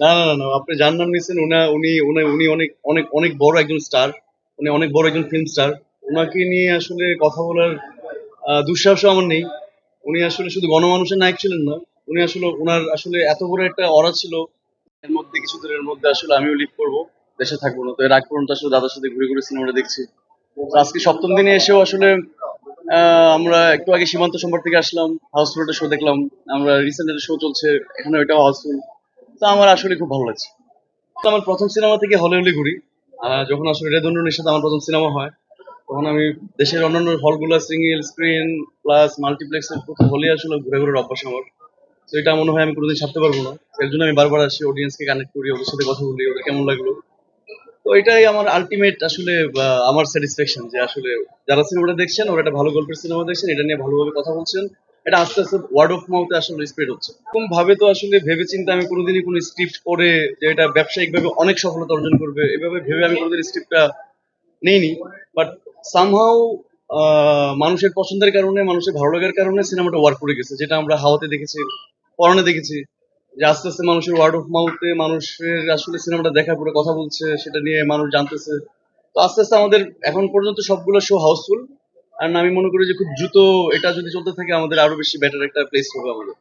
না না না আপনি যার নাম নিয়েছেন, উনা, উনি উনি উনি অনেক অনেক অনেক বড় একজন স্টার উনি অনেক বড় একজন ফিল্ম স্টার ওনাকে নিয়ে আসলে কথা বলার দুঃসাহস আমার নেই। উনি আসলে শুধু গণমানুষের নায়ক ছিলেন না, উনি আসলে ওনার আসলে এত বড় একটা অরা ছিল। এর মধ্যে, কিছু দিনের মধ্যে আসলে আমিও লিভ করব, দেশে থাকব না। তো এর আগ পর্যন্ত আসলে দাদার সাথে ঘুরে ঘুরে সিনেমাটা দেখছি। আজকে সপ্তম দিনে এসেও আসলে আমরা একটু আগে সীমান্ত সম্পর্ক থেকে আসলাম হাউসফুল একটা শো দেখলাম। আমরা রিসেন্ট একটা শো চলছে, এখানে ওইটাও হাউসফুল তো আমার আসলে খুব ভালো লাগছে। তো আমার প্রথম সিনেমা থেকে হলে হলে ঘুরি। যখন আসলে রেদনের সাথে আমার প্রথম সিনেমা হয়, তখন আমি দেশের অন্যান্য হলগুলো সিঙ্গেল স্ক্রিন প্লাস মাল্টিপ্লেক্সের প্রথম হলে আসলে ঘুরে ঘুরে অভ্যাস আমার তো এটা মনে হয় আমি কোনোদিন ছাড়তে পারব না। এর জন্য আমি বারবার আসি অডিয়েন্সকে কানেক্ট করি, ওদের সাথে কথা বলি, ওদের কেমন লাগল। তো এটাই আমার আলটিমেট আসলে আমার স্যাটিসফ্যাকশন যে আসলে যারা সিনেমাটা দেখছেন, ওরা একটা ভালো গল্পের সিনেমা দেখছেন, এটা নিয়ে ভালোভাবে কথা বলছেন। এটা আস্তে আস্তে ওয়ার্ড অফ মাউথে আসলে স্প্রেড হচ্ছে। এরকম ভাবে তো আসলে ভেবে চিন্তে আমি কোনোদিনই কোনো স্ক্রিপ্ট করে যে এটা ব্যবসায়িক ভাবে অনেক সফলতা অর্জন করবে, এভাবে ভেবে আমি কোনোদিন স্ক্রিপ্টটা নেইনি। বাট সামহাও মানুষের পছন্দের কারণে, মানুষের ভালো লাগার কারণে সিনেমাটা ওয়ার্ক করে গেছে, যেটা আমরা হাওয়াতে দেখেছি পরনে দেখেছি। যে আস্তে আস্তে মানুষের ওয়ার্ড অফ মাউথে মানুষের আসলে সিনেমাটা দেখার পরে কথা বলছে, সেটা নিয়ে মানুষ জানতেছে। তো আস্তে আস্তে আমাদের এখন পর্যন্ত সবগুলো শো হাউসফুল আর আমি মনে করি যে খুব দ্রুত এটা যদি চলতে থাকে, আমাদের আরও বেশি বেটার একটা প্লেস হবে আমাদের।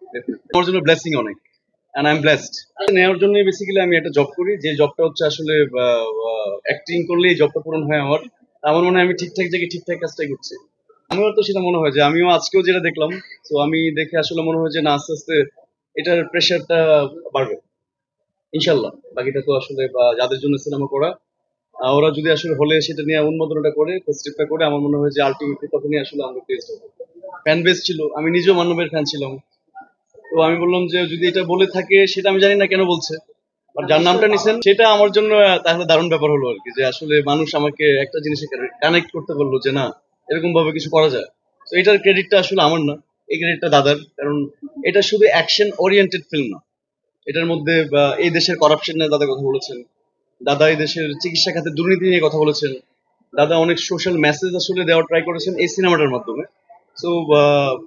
আমার জন্য ব্লেসিং অনেক অ্যান্ড আই এম ব্লেসড নেওয়ার জন্য বেসিক্যালি আমি একটা জব করি, যে জবটা হচ্ছে আসলে অ্যাক্টিং করলেই জবটা পূরণ হয় আমার আমার মনে হয় আমি ঠিকঠাক জায়গায় ঠিকঠাক কাজটাই করছি। আমিও তো সেটা মনে হয় যে আমিও আজকেও যেটা দেখলাম, তো আমি দেখে আসলে মনে হয় যে না, আস্তে আস্তে এটার প্রেশারটা বাড়বে। ইনশাল্লাহ, বাকিটা তো আসলে যাদের জন্য সিনেমা করা ওরা যদি আসলে হলে সেটা নিয়ে উন্মোদনটা করে ফেস্টিভটা করে, আমার মনে হয় যে আলটিমেটলি তখনই আসলে আমরা প্লেসড হব। ফ্যান বেস ছিল, আমি নিজেও মান্নবের ফ্যান ছিলাম। তো আমি বললাম যে যদি এটা বলে থাকে, সেটা আমি জানি না কেন বলছে। আর যার নামটা নিছেন, সেটা আমার জন্য তাহলে দারুণ ব্যাপার হলো আর কি যে আসলে মানুষ আমাকে একটা জিনিসে কানেক্ট করতে বলল যে না এরকম ভাবে কিছু করা যায়। তো এটার ক্রেডিটটা আসলে আমার না, এই ক্রেডিটটা দাদার, কারণ এটা শুধু অ্যাকশন ওরিয়েন্টেড ফিল্ম না। এটার মধ্যে এই দেশের করাপশন নিয়ে দাদা কথা বলেছেন দাদা এই দেশের চিকিৎসা খাতে দুর্নীতি নিয়ে কথা বলেছেন। দাদা অনেক সোশ্যাল মেসেজ আসলে দেওয়ার ট্রাই করেছেন এই সিনেমাটার মাধ্যমে। তো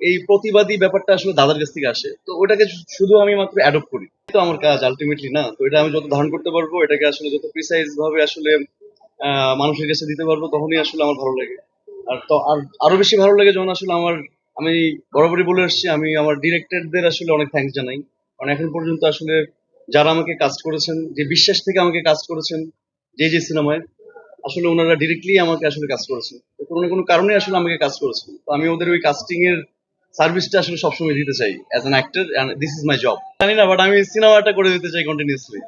এই প্রতিবাদী ব্যাপারটা আসলে দাদার কাছ থেকে আসে। তো ওটাকে শুধু আমি মাত্র অ্যাডপ্ট করি। তো আমার কাজ আলটিমেটলি না? তো এটা আমি যত ধারণ করতে পারব, এটাকে আসলে যত প্রিসাইজ ভাবে আসলে মানুষের কাছে দিতে পারব, তখনই আসলে আমার ভালো লাগে। আর তো, আর আরও বেশি ভালো লাগে যখন আসলে আমার, আমি বরাবরই বলে আসছি, আমি আমার ডিরেক্টরদের আসলে অনেক থ্যাঙ্কস জানাই। কারণ এখন পর্যন্ত আসলে যারা আমাকে কাজ করেছেন, যে বিশ্বাস থেকে আমাকে কাজ করেছেন, যে যে সিনেমায়, আসলে ওনারা ডিরেক্টলি আমাকে আসলে কাজ করেছেন। কোনো না কোনো কারণে আসলে আমাকে কাজ করেছেন। তো আমি ওদের ওই কাস্টিং এর সার্ভিসটা আসলে সবসময় দিতে চাই as an actor this is my job জানি না বাট আমি সিনেমাটা করে দিতে চাই কন্টিনিউসলি